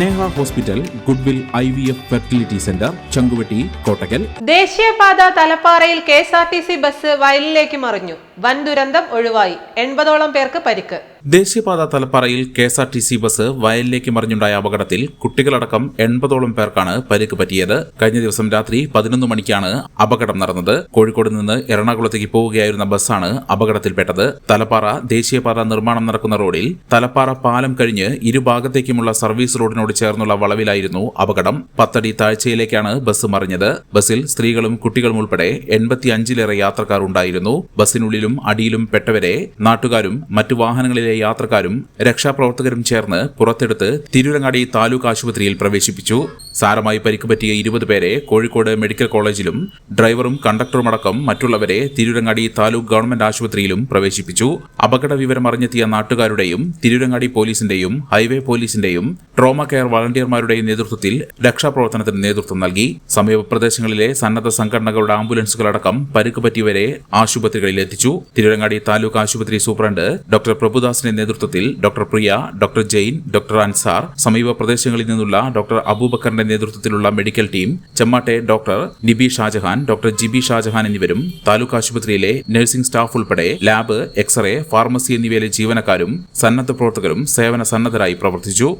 Neha hospital Goodwill I V F fertility centre Changuvetty Kottakkal. ദേശീയപാത തലപ്പാറയിൽ K S R T C bus വയലിലേക്ക് മറിഞ്ഞു. വൻ ദുരന്തം ഒഴിവായി. എൺപതോളം പേർക്ക് പരിക്ക്. ദേശീയപാത തലപ്പാറയിൽ K S R T C bus വയലിലേക്ക് മറിഞ്ഞുണ്ടായ അപകടത്തിൽ കുട്ടികളടക്കം എൺപതോളം പേർക്കാണ് പരിക്ക് പറ്റിയത്. കഴിഞ്ഞ ദിവസം രാത്രി പതിനൊന്ന് മണിക്കാണ് അപകടം നടന്നത്. കോഴിക്കോട് നിന്ന് എറണാകുളത്തേക്ക് പോവുകയായിരുന്ന ബസ്സാണ് അപകടത്തിൽപ്പെട്ടത്. തലപ്പാറ ദേശീയപാത നിർമ്മാണം നടക്കുന്ന റോഡിൽ തലപ്പാറ പാലം കഴിഞ്ഞ് ഇരുഭാഗത്തേക്കുമുള്ള സർവീസ് റോഡിനോട് ചേർന്നുള്ള വളവിലായിരുന്നു അപകടം. പത്തടി താഴ്ചയിലേക്കാണ് ബസ് മറിഞ്ഞത്. ബസ്സിൽ സ്ത്രീകളും കുട്ടികളും ഉൾപ്പെടെ എൺപത്തിയഞ്ചിലേറെ യാത്രക്കാർ ഉണ്ടായിരുന്നു. ബസ്സിനുള്ളിലും അടിയിലും പെട്ടവരെ നാട്ടുകാരും മറ്റു വാഹനങ്ങളിലെ യാത്രക്കാരും രക്ഷാപ്രവർത്തകരും ചേർന്ന് പുറത്തെടുത്ത് തിരുരങ്ങാടി താലൂക്ക് ആശുപത്രിയിൽ പ്രവേശിപ്പിച്ചു. സാരമായി പരിക്ക് പറ്റിയ ഇരുപത് പേരെ കോഴിക്കോട് മെഡിക്കൽ കോളേജിലും ഡ്രൈവറും കണ്ടക്ടറുമടക്കം മറ്റുള്ളവരെ തിരുരങ്ങാടി താലൂക്ക് ഗവൺമെന്റ് ആശുപത്രിയിലും പ്രവേശിപ്പിച്ചു. അപകട വിവരം അറിഞ്ഞെത്തിയ നാട്ടുകാരുടെയും തിരുരങ്ങാടി പോലീസിന്റെയും ഹൈവേ പോലീസിന്റെയും ട്രോമ കെയർ വളണ്ടിയർമാരുടെയും നേതൃത്വത്തിൽ രക്ഷാപ്രവർത്തനത്തിന് നേതൃത്വം നൽകി. സമീപ പ്രദേശങ്ങളിലെ സന്നദ്ധ സംഘടനകളുടെ ആംബുലൻസുകളടക്കം പരിക്ക് പറ്റിയവരെ ആശുപത്രികളിൽ എത്തിച്ചു. തിരുവരങ്ങാടി താലൂക്ക് ആശുപത്രി സൂപ്രണ്ട് ഡോക്ടർ പ്രഭുദാസിന്റെ നേതൃത്വത്തിൽ doctor Priya doctor Jain doctor Ansar സമീപ പ്രദേശങ്ങളിൽ നിന്നുള്ള ഡോക്ടർ അബൂബക്കറിന്റെ നേതൃത്വത്തിലുള്ള മെഡിക്കൽ ടീം ചെമ്മാട്ടെ ഡോക്ടർ നിബി ഷാജഹാൻ ഡോക്ടർ ജിബി ഷാജഹാൻ എന്നിവരും താലൂക്ക് ആശുപത്രിയിലെ നഴ്സിംഗ് സ്റ്റാഫ് ഉൾപ്പെടെ ലാബ് എക്സ്റേ ഫാർമസി എന്നിവയിലെ ജീവനക്കാരും സന്നദ്ധ പ്രവർത്തകരും സേവന സന്നദ്ധരായി പ്രവർത്തിച്ചു.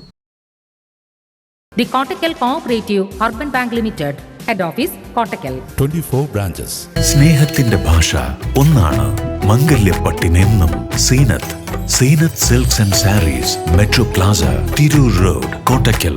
The Kottakkal Cooperative Urban Bank Limited, Head Office, Kottakkal. 24 branches. സ്നേഹത്തിന്റെ ഭാഷ ഒന്നാണ് മംഗല്യപ്പട്ടിനെന്നും Zeenath Zeenath silks and sarees metro plaza Tirur road Kottakkal